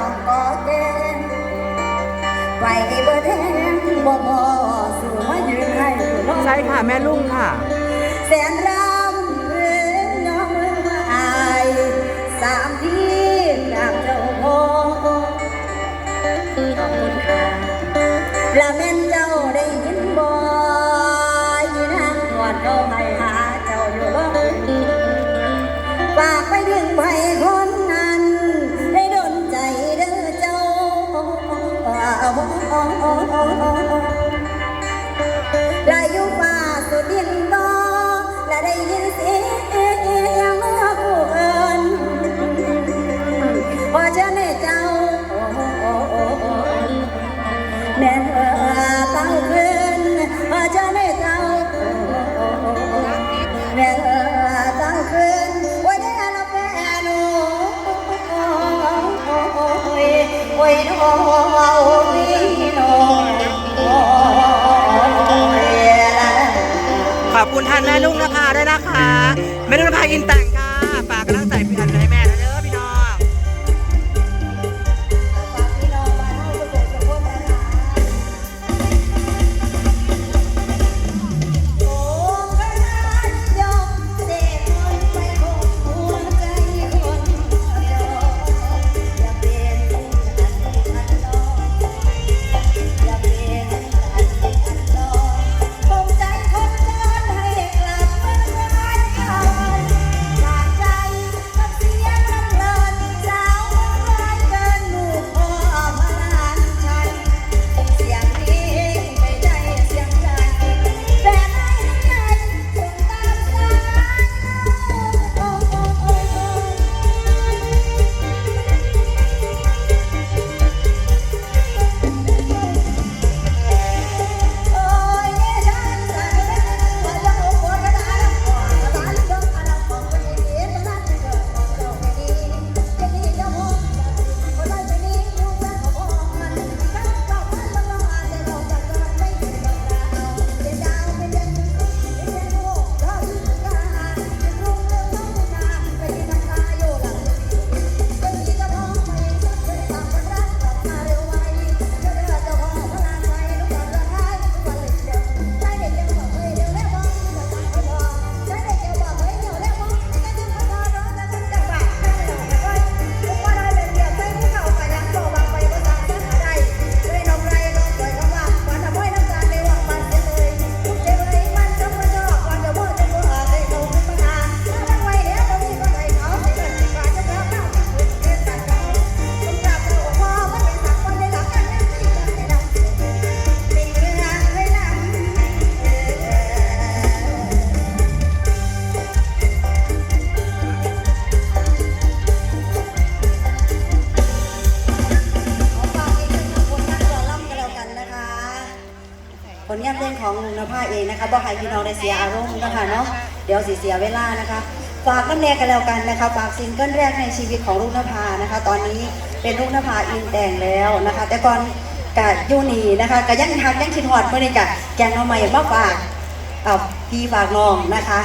องก็เก่งไปบ่แทงบ่พอสู่มายืนให้ใช่ค่ะ แม่ลุงค่ะ แสนรำ เจอในเจ้าแม่นเออเต้าขึ้นพอเจอในเจ้าแม่นเออเต้าขึ้นไว้ยได้ละแฟนโอ้ยโอ้ยน้อยน้ยโอ้ยขอบคุณท่านแม่ลุงนภาด้วยนะคะแม่ลุงนภาอินแต่ง งานเพลงของลุงนภาเองนะคะบอกให้พี่น้องได้เสียอารมณ์นะคะเนาะเดี๋ยวสิเสียเวลานะคะฝากน้ำแน่กันแล้วกันนะคะฝากซิงเกิลแรกในชีวิตของลุงนภานะคะ ตอนนี้เป็นลุงนภาอินแต่งแล้วนะคะ แต่ก่อนกะยูนีนะคะกะยังทักยังคิดหอดเมื่อนี้กะแกงน้องใหม่มาฝากอ่อพี่ฝากน้องนะคะ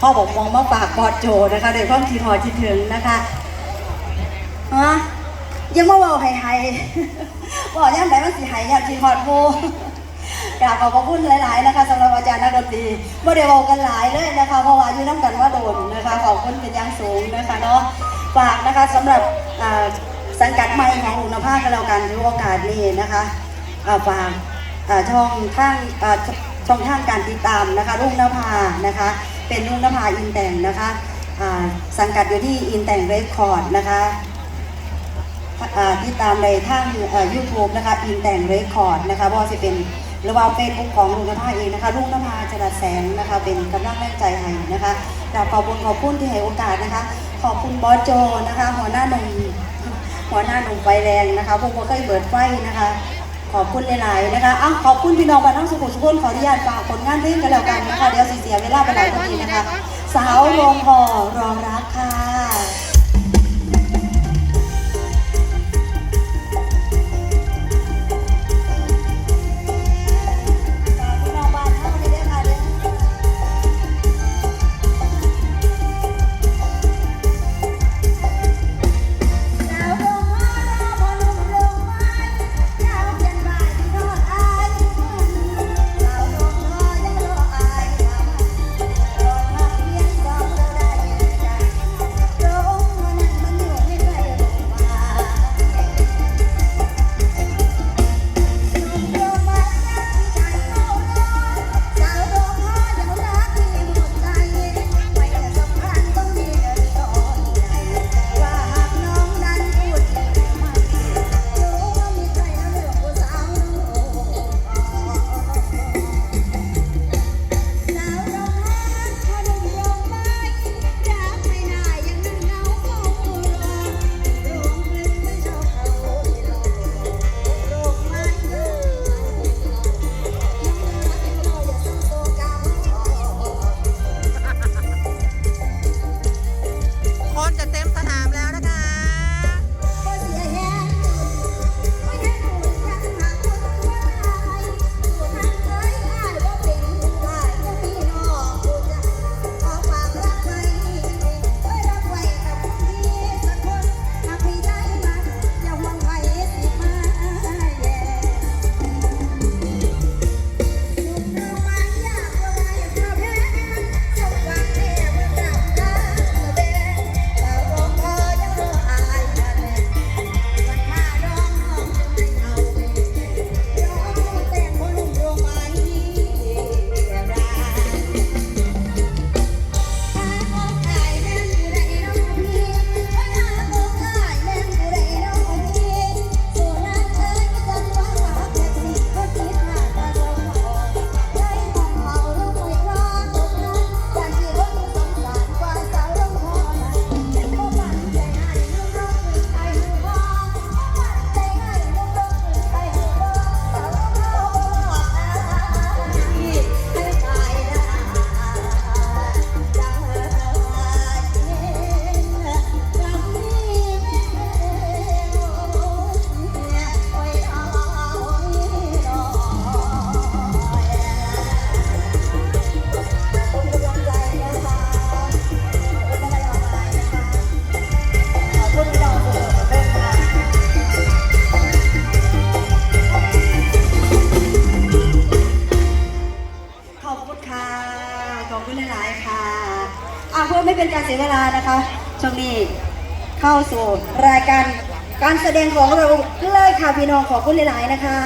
พ่อบอกมองมาฝากบอดโจนะคะโดยความคิดหอดคิดถึงนะคะฮะยังมาบอกไห้ไห้บอกยังไงมันสิห้ยังสิฮอดโม กราบขอบพระคุณหลาย ๆ นะคะสำหรับอาจารย์นักดนตรีไม่ได้บอกกันหลายเลยนะคะเพราะว่าอยู่น้ำกันว่าโดนนะคะขอบคุณเป็นอย่างสูงนะคะเนาะฝากนะคะสำหรับสังกัดใหม่ของอุณภาคกันแล้วกันถือโอกาสนี้นะคะอ่าฝากช่องทางช่องทางการติดตามนะคะรุ่งนภานะคะ เป็นรุ่งนภาอินแต่งนะคะสังกัดอยู่ที่อินแต่งเรคคอร์ดนะคะติดตามในทางยูทูบนะคะอินแต่งเรคคอร์ดนะคะเพราะว่าจะเป็น หรือว่าเฟซบุ๊กของลุงนภาเองนะคะลุงนภาจรัสแสงนะคะเป็นกำลังแรงใจให้นะคะกราบขอบคุณขอบคุณที่ให้โอกาสนะคะ ขอบคุณบอสโจนะคะ หัวหน้าหนุ่มหัวหน้าหนุ่มไฟแรงนะคะพวกเราเคยเบิดไฟนะคะ ขอบคุณหลายๆนะคะอ้าวขอบคุณพี่น้องบ้านทั้งสุขุมสุขนขออนุญาตฝากผลงานเพลงกันแล้วกันนะคะเดี๋ยวสิเสียเวลาไปหลายคนนะคะ สาวโรงพอรอรักค่ะ การเสียเวลานะคะช่วงนี้เข้าสู่รายการการแสดงของเราเลยค่ะพี่น้องขอบคุณหลาย ๆ นะคะ